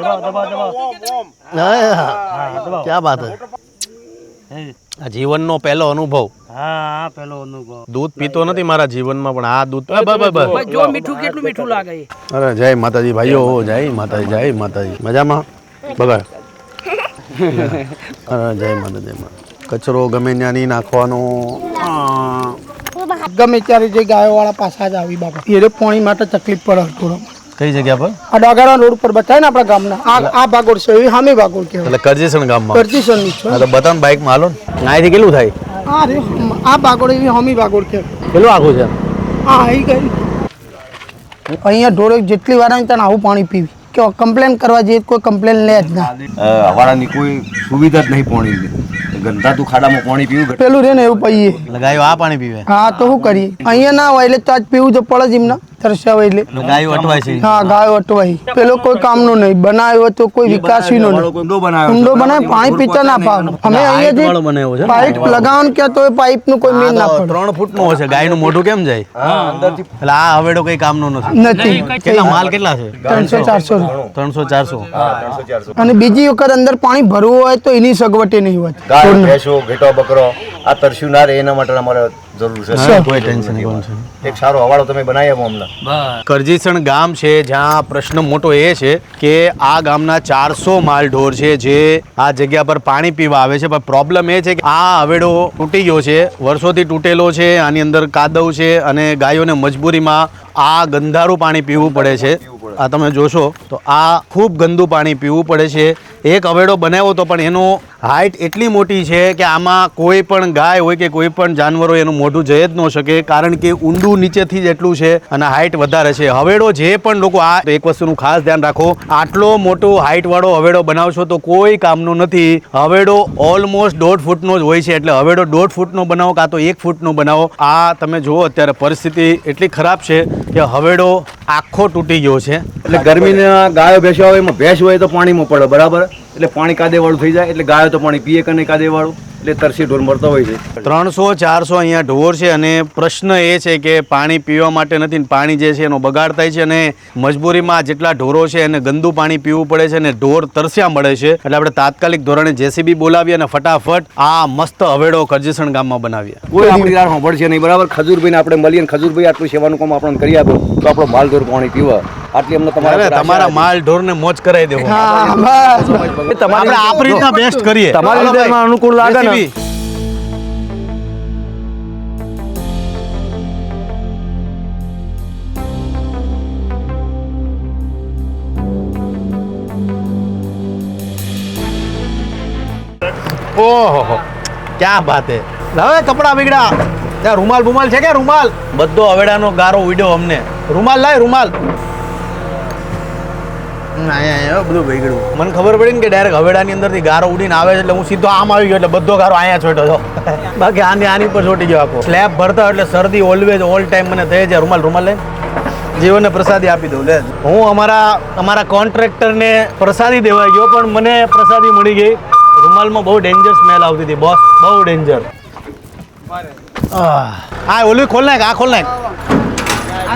દબાવ દબાવ દબાવ ક્યાં બાત હે? આ જીવનનો પહેલો અનુભવ. હા હા પેલો અનુભવ. દૂધ પીતો નથી મારા જીવનમાં પણ આ દૂધ જો મીઠું કેટલું મીઠું લાગે અરે જય માતાજી ભાઈઓ જય માતાજી જય માતાજી. મજામાં? બગાડ. અરે જય માતા જય માતા કચરો ગમે ત્યાંની નાખવાનો. ગમે ત્યારે જે ગાયો વાળા પાછા જ આવી બાપા. એ પાણી માટે તકલીફ પડે થોડો કઈ જગ્યા પર? આ ડાગારા રોડ પર બતાય ને આપણા ગામના. આ આ ભાગોળ છે એવી સામે ભાગોળ કહેવાય. એટલે કરજીસણ ગામમાં. કરજીસનની છે. હા તો બતાવ ને બાઇકમાં હાલો ને. અહીંથી કેટલું થાય? આ રે આ ભાગોળ એવી સામે ભાગોળ કહેવાય. કેટલું આખું છે? હા આવી ગઈ અહીંયા ઢોરે જેટલી વાર આવે ત્યાં આવું પાણી પીવી. કે કમ્પ્લેન કરવા જઈએ કોઈ કમ્પ્લેન લે જ ના. હવાડાની કોઈ સુવિધા જ નહીં પાણીની ગંધાતું ખાડામાં પાણી પીવું પેલું રે ને એવું પીએ એટલે આ પાણી પીવે. હા તો શું કરીએ? અહીંયા ના હોય એટલે તો આજ પીવું તો પડે જ એમને. તરસ્યા એટલે એટલે ગાયો અટવાય છે. હા ગાયો અટવાય. પેલો કોઈ કામનો નહીં. બનાવ્યો હોય તો કોઈ વિકાસવીનો નહીં. બનાવ્યો ઊંડો બનાવે પાણી પીતા ના પાવે અમે અહીંયા બનાવ્યો છે પાઇપ લગાવવાનું કે તો પાઇપનું કોઈ મેન ના પડે. ત્રણ ફૂટ નો હશે. ગાયનું મોઢું કેમ જાય? એટલે આ હવેડો કઈ કામનો નથી. નથી. કેટલા માલ કેટલા છે? ત્રણસો ચારસો. ત્રણસો ચારસો. અને બીજી વખત અંદર પાણી ભરવું હોય તો એની સગવટે નહીં હોતી. ગાય ભેંસો ઘેટો બકરો આ તરસ્યું ના રહે એના માટે અમારે જરૂર છે. કોઈ ટેન્શન નહીં કોઈ ટેન્શન નહીં. એક સારો હવાડો તમે બનાવી આપો અમને. કરજીસણ ગામ છે જ્યાં પ્રશ્ન મોટો એ છે કે આ ગામના ચારસો માલ ઢોર છે જે આ જગ્યા પર પાણી પીવા આવે છે. પણ પ્રોબ્લેમ એ છે કે આ હવેડો તૂટી ગયો છે વર્ષોથી તૂટેલો છે આની અંદર કાદવ છે અને ગાયોને મજબૂરીમાં આ ગંધારું પાણી પીવું પડે છે. આ તમે જોશો તો આ ખૂબ ગંદુ પાણી પીવું પડે છે. એક હવેડો બનાવ્યો તો પણ એનો હાઇટ એટલી મોટી છે કે આમાં કોઈ પણ ગાય હોય કે કોઈ પણ જાનવર હોય એનું મોઢું જઈ જ ન શકે, કારણ કે ઊંડું નીચેથી જ એટલું છે અને હાઇટ વધારે છે. હવેડો જે પણ લોકો આ એક વસ્તુનું ખાસ ધ્યાન રાખો, આટલો મોટો હાઇટ વાળો હવેડો બનાવશો તો કોઈ કામનો નથી. હવેડો ઓલમોસ્ટ દોઢ ફૂટનો જ હોય છે, એટલે હવેડો દોઢ ફૂટનો બનાવો કાં તો એક ફૂટનો બનાવો. આ તમે જુઓ અત્યારે પરિસ્થિતિ એટલી ખરાબ છે કે હવેડો આખો તૂટી ગયો છે. એટલે ગરમીના ગાયો ભેંસો હોય એમાં ભેંસ હોય તો પાણીમાં પડે, બરાબર? એટલે પાણી કાદેવાળું થઈ જાય, એટલે ગાયો તો પાણી પીએ કે નહીં કાદેવાળું એટલે તરસી ઢોર મળતા હોય છે. ત્રણસો ચારસો અહીંયા ઢોર છે અને પ્રશ્ન એ છે કે પાણી પીવા માટે નથી પાણી જે છે એનો બગાડ થાય છે અને મજબૂરીમાં જેટલા ઢોરો છે એને ગંદુ પાણી પીવું પડે છે અને ઢોર તરસ્યા મળે છે. એટલે આપણે તાત્કાલિક ધોરણે જેસીબી બોલાવી અને ફટાફટ આ મસ્ત હવેડો કરજીસણ ગામમાં બનાવીએ. કોઈ આપણી રાહ સાંભળશે નહીં બરાબર? ખજૂરભાઈને આપણે મળીએ ખજૂરભાઈ આટલું સેવાનું કામ આપણને કરી આપો. તો આપણો માલ ઢોર પાણી પીવા. આટલી અમને તમારા તમારા માલ ઢોરને મોજ કરાવી દેવો. આપણે આપણી રીતના બેસ્ટ કરીએ. તમારી રીતે અનુકૂળ લાગે ને. ઓહો ક્યાં વાત હે? હવે કપડા બગડ્યા. ત્યાં રૂમાલ બુમાલ છે કે રૂમાલ? બધો અવેડાનો ગારો ઉડ્યો અમને. રૂમાલ લાય રૂમાલ. અહીંયા બધું બગડ્યું. મને ખબર પડી ને કે ડાયરેક્ટ હવેડાની અંદરથી ગારો ઉડીને આવે છે એટલે હું સીધો આમ આવી ગયો એટલે બધો ગારો અહીંયા છોટો છો બાકી આની આની પર છોટી ગયો આખો. સ્લેબ ભરતા એટલે શરદી ઓલવેજ ઓલ ટાઈમ મને થઈ જાય રૂમાલ રૂમાલ લઈ જીવનને પ્રસાદી આપી દઉં લે. હું અમારા અમારા કોન્ટ્રાક્ટરને પ્રસાદી દેવા ગયો પણ મને પ્રસાદી મળી ગઈ. રૂમાલમાં બહુ ડેન્જર સ્મેલ આવતી હતી બોસ બહુ ડેન્જર હા ઓલું ખોલ નાખ આ ખોલ નાખ.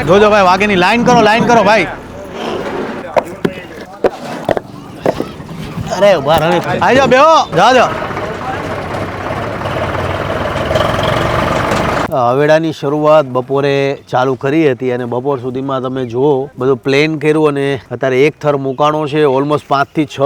જોજો ભાઈ વાઘેની લાઈન કરો લાઈન કરો ભાઈ. અરે ઊભા રહે આવી જાઓ બેહો. જા જાઓ. હવેડાની શરૂઆત બપોરે ચાલુ કરી હતી અને બપોર સુધીમાં તમે જુઓ બધું પ્લેન કર્યું અને અત્યારે એક થર મુકાણો છે ઓલમોસ્ટ પાંચથી છ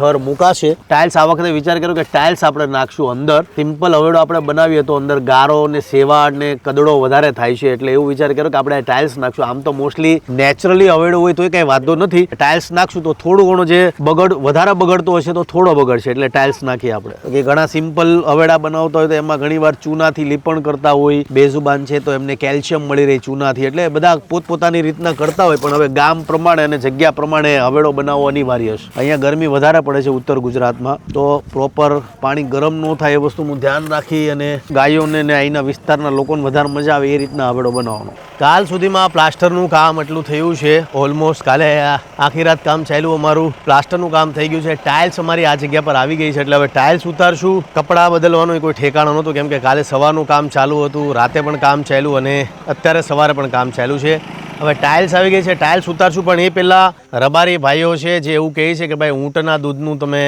થર મૂકાશે. ટાઇલ્સ આ વખતે વિચાર કર્યો કે ટાઇલ્સ આપણે નાખશું અંદર. સિમ્પલ હવેડો આપણે બનાવીએ તો અંદર ગારો ને સેવા ને કદડો વધારે થાય છે. એટલે એવું વિચાર કર્યો કે આપણે ટાઇલ્સ નાખશું. આમ તો મોસ્ટલી નેચરલી હવેડો હોય તો કઈ વાંધો નથી. ટાઇલ્સ નાખશું તો થોડું ઘણું જે બગડ, વધારે બગડતો હશે તો થોડો બગડશે. એટલે ટાઇલ્સ નાખીએ આપણે. કે ઘણા સિમ્પલ હવેડા બનાવતા હોય તો એમાં ઘણી વાર ચૂનાથી લીપણ કરતા હોય. બેઝુબાન છે તો એમને કેલ્શિયમ મળી રહે ચૂનાથી. એટલે બધા પોતપોતાની રીતના કરતા હોય. પણ હવે ગામ પ્રમાણે અને જગ્યા પ્રમાણે હવેડો બનાવવો અનિવાર્ય છે અહીંયા ગરમી વધારે પડે છે ઉત્તર ગુજરાતમાં, તો પ્રોપર પાણી ગરમ ન થાય એ વસ્તુનું ધ્યાન રાખી અને ગાયોને ને અહીંના વિસ્તારના લોકોને વધારે મજા આવે એ રીતના હવેડો બનાવવાનો. કાલ સુધીમાં પ્લાસ્ટરનું કામ એટલું થયું છે, ઓલમોસ્ટ કાલે આખી રાત કામ ચાલ્યું અમારું. પ્લાસ્ટરનું કામ થઈ ગયું છે, ટાઇલ્સ અમારી આ જગ્યા પર આવી ગઈ છે, એટલે હવે ટાઇલ્સ ઉતારશું. કપડાં બદલવાનું કોઈ ઠેકાણો નહોતું, કેમ કે કાલે સવારનું કામ ચાલુ હતું, રાતે પણ કામ ચાલ્યું અને અત્યારે સવારે પણ કામ ચાલ્યું છે. હવે ટાઇલ્સ આવી ગઈ છે. ટાઇલ્સ ઉતારશું પણ એ પહેલાં રબારી ભાઈઓ છે જે એવું કહે છે કે ભાઈ ઊંટના દૂધનું તમે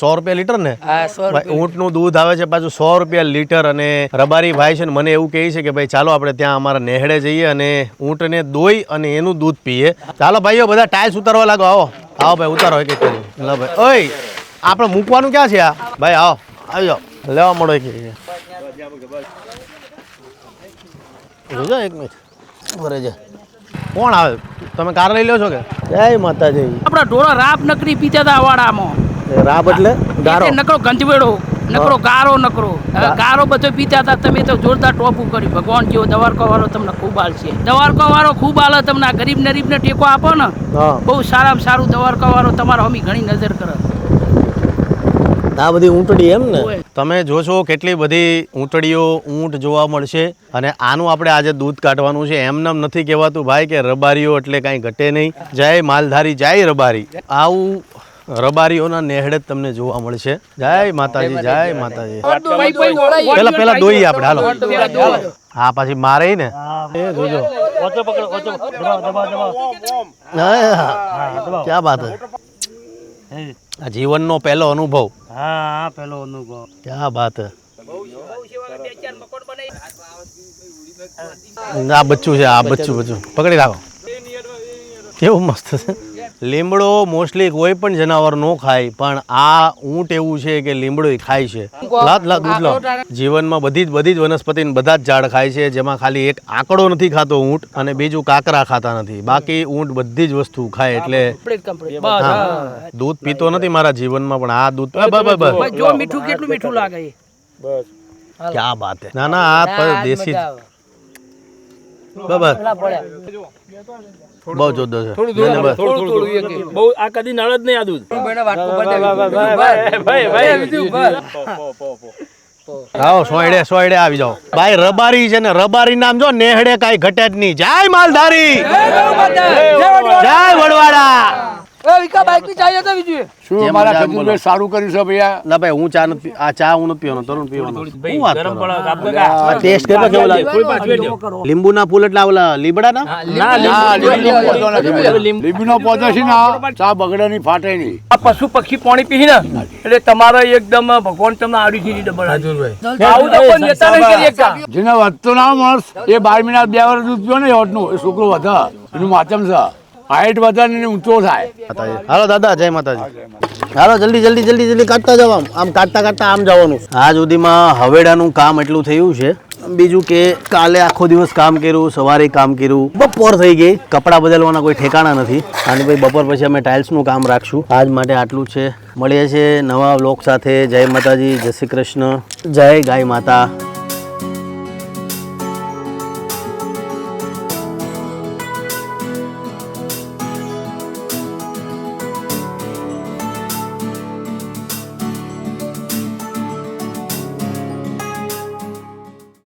સો રૂપિયા લીટર ને? ઊંટનું દૂધ આવે છે પાછું સો રૂપિયા લીટર અને રબારી ભાઈ છે ને મને એવું કહે છે કે ભાઈ ચાલો આપણે ત્યાં અમારા નેહડે જઈએ અને ઊંટને દોઈ અને એનું દૂધ પીએ. ચાલો ભાઈઓ બધા ટાઇલ્સ ઉતારવા લાગો આવો. આવો ભાઈ ઉતારો એક એક લો ભાઈ. ઓય આપણે મૂકવાનું ક્યાં છે આ? ભાઈ આવો. આવી જાઓ લેવા મળો એક એક. મિનિટ. ભરે છે કોણ આવે? તમે કાર લઈ લો છો કે? જય માતાજી. આપણા ઢોરા રાપ નકરી પીતા હતા વાડામાં રાપ એટલે? ગારો. નકરો ગંજવેડો નકરો ગારો નકરો. ગારો બધો પીતા હતા તમે તો જોરદાર ટોપું કર્યું ભગવાન જેવો દવારકો વાળો તમને ખૂબ છે દવારકો વાળો ખૂબ આલે તમને આ ગરીબ નરીબને ટેકો આપો ને. બહુ સારામાં સારું દવારકો વાળો તમારો હમી ઘણી નજર કરે. આ બધી ઊંટડી એમ ને? તમે જોશો કેટલી બધી ઊંટડીઓ ઊંટ જોવા મળશે અને આનું આપણે આજે દૂધ કાઢવાનું છે. એમનેમ નથી કહેવાતું ભાઈ કે રબારીઓ એટલે કાંઈ ઘટે નહીં. જય માલધારી જય રબારી. આવું રબારીઓના નેહડે જ તમને જોવા મળશે. જય માતાજી જય માતાજી. પેલા પેલા દોઈએ આપણે હાલો. હા પછી મારે ને. એ જોજો. ઓછો પકડો ઓછો દબાવ દબાવ દબાવ. હા, ક્યાં બાત હે. આ જીવનનો પહેલો અનુભવ. હા આ પહેલો અનુભવ. ક્યાં વાત આ બચ્ચું છે આ બચ્ચું બચ્ચું. પકડી રાખો. કેવું મસ્ત છે? લીમડો મોસ્ટલી કોઈ પણ જનાવર નો ખાય પણ આ ઊંટ એવું છે કે લીમડો ખાય છે. લાત લાત દૂધ જીવનમાં બધી જ બધી જ વનસ્પતિ ને બધા જ ઝાડ ખાય છે જેમાં ખાલી એક આંકડો નથી ખાતો ઊંટ અને બીજું કાકરા ખાતા નથી. બાકી ઊંટ બધી જ વસ્તુ ખાય એટલે દૂધ પીતો નથી મારા જીવનમાં પણ આ દૂધ બસ બસ જો મીઠું કેટલું મીઠું લાગે? બસ. ક્યાં બાત હે? ના ના આ દેશી જ. બહુ જોરદાર છે. નહીં, નહીં, બસ. બહુ આ કદી નળ જ નહીં આ દૂધ. આવો સોયડે સોયડે આવી જાઓ. ભાઈ રબારી છે ને રબારી નામ જો નેહડે કાઈ ઘટે જ નહીં. જય માલધારી! જય વડવાડા. શું મારા મજા સારું કર્યું છે ભૈયા? ના ભાઈ હું ચા નથી આ ચા હું નથી પીવાનો તરુણ પીવાનો. શું વાત ગરમ કરો? પડે કાપ કાકા. આ ટેસ્ટ કેટલો કેવો લાગે? થોડી પાછું ફૂલ એટલે આવલા લીબડા ના લીંબુ- નો પૌધો છે ને ચા બગડે ની ફાટે ની આ પશુ પક્ષી પાણી પી ને એટલે તમારે એકદમ ભગવાન તમને આડી થી ડબલ આવું તો કોઈ નેતા નહીં કરી શકતા. જેને વધતો ના માણસ એ બાર મહિના બે વર્ષ દૂધ પીવો ને હોટનું એ છોકરો વધા. એનું માચમ છે. હાઈટ વધે ને ઊંચો થાય. હાલો દાદા, જય માતાજી. હાલો, જલ્દી જલ્દી જલ્દી જલ્દી કાઢતા જાવ આમ. આમ કાઢતા કાઢતા આમ જવાનું. આજ સુધીમાં હવેડાનું કામ એટલું થયું છે. બીજું કે કાલે આખો દિવસ કામ કર્યું, સવારે કામ કર્યું. બપોર થઈ ગઈ. કપડાં બદલવાના કોઈ ઠેકાણા નથી. અને ભાઈ બપોર પછી અમે ટાઇલ્સનું કામ રાખશું. આજ માટે આટલું છે. મળીએ છીએ નવા વ્લોગ સાથે. જય માતાજી, જય શ્રી કૃષ્ણ. જય ગાય માતા.